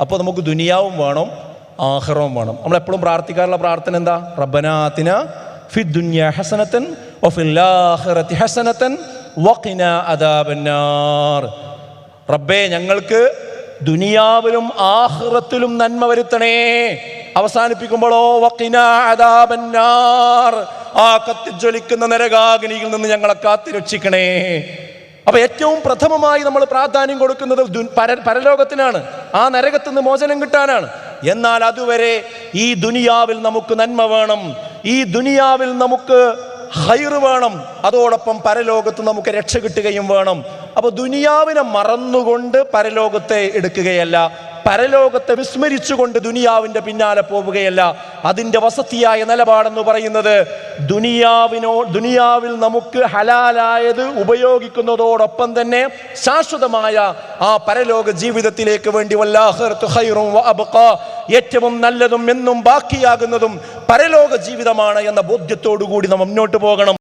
അപ്പോൾ നമുക്ക് ദുനിയാവും വേണം ആഹ്റവും വേണം. നമ്മൾ എപ്പോഴും പ്രാർത്ഥിക്കാറുള്ള പ്രാർത്ഥന എന്താ? റബ്ബനാത്തിന ഫി ദുനിയ ഹസനത്തൻ ആഖിറതി ഹസനത്തൻ വഖിന അദാബന്നാർ. റബ്ബേ ഞങ്ങൾക്ക് ദുനിയാവിലും ആഹ്റത്തിലും നന്മ വരുത്തണേ. അവസാനിപ്പിക്കുമ്പോഴോ വക്കിന അദാബന്നാർ. ആ കത്തിജ്വലിക്കുന്ന നരകാഗ്നിയിൽ നിന്ന് ഞങ്ങളെ കാത്തുരക്ഷിക്കണേ അപ്പൊ ഏറ്റവും പ്രഥമമായി നമ്മൾ പ്രാധാന്യം കൊടുക്കുന്നത് പരലോകത്തിനാണ്. ആ നരകത്തിൽ നിന്ന് മോചനം കിട്ടാനാണ്. എന്നാൽ അതുവരെ ഈ ദുനിയാവിൽ നമുക്ക് നന്മ വേണം. ഈ ദുനിയാവിൽ നമുക്ക് ഹൈറ് വേണം. അതോടൊപ്പം പരലോകത്ത് നമുക്ക് രക്ഷ കിട്ടുകയും വേണം. അപ്പോൾ ദുനിയാവിനെ മറന്നുകൊണ്ട് പരലോകത്തെ എടുക്കുകയല്ല. പരലോകത്തെ വിസ്മരിച്ചുകൊണ്ട് ദുനിയാവിന്റെ പിന്നാലെ പോവുകയല്ല. അതിന്റെ വസതിയായ നിലപാടെന്ന് പറയുന്നത് ദുനിയാവിനോ ദുനിയാവിൽ നമുക്ക് ഹലാലായത് ഉപയോഗിക്കുന്നതോടൊപ്പം തന്നെ ശാശ്വതമായ ആ പരലോക ജീവിതത്തിലേക്ക് വേണ്ടി ഏറ്റവും നല്ലതും എന്നും ബാക്കിയാകുന്നതും പരലോക ജീവിതമാണ് എന്ന ബോധ്യത്തോടു കൂടി നാം മുന്നോട്ട് പോകണം.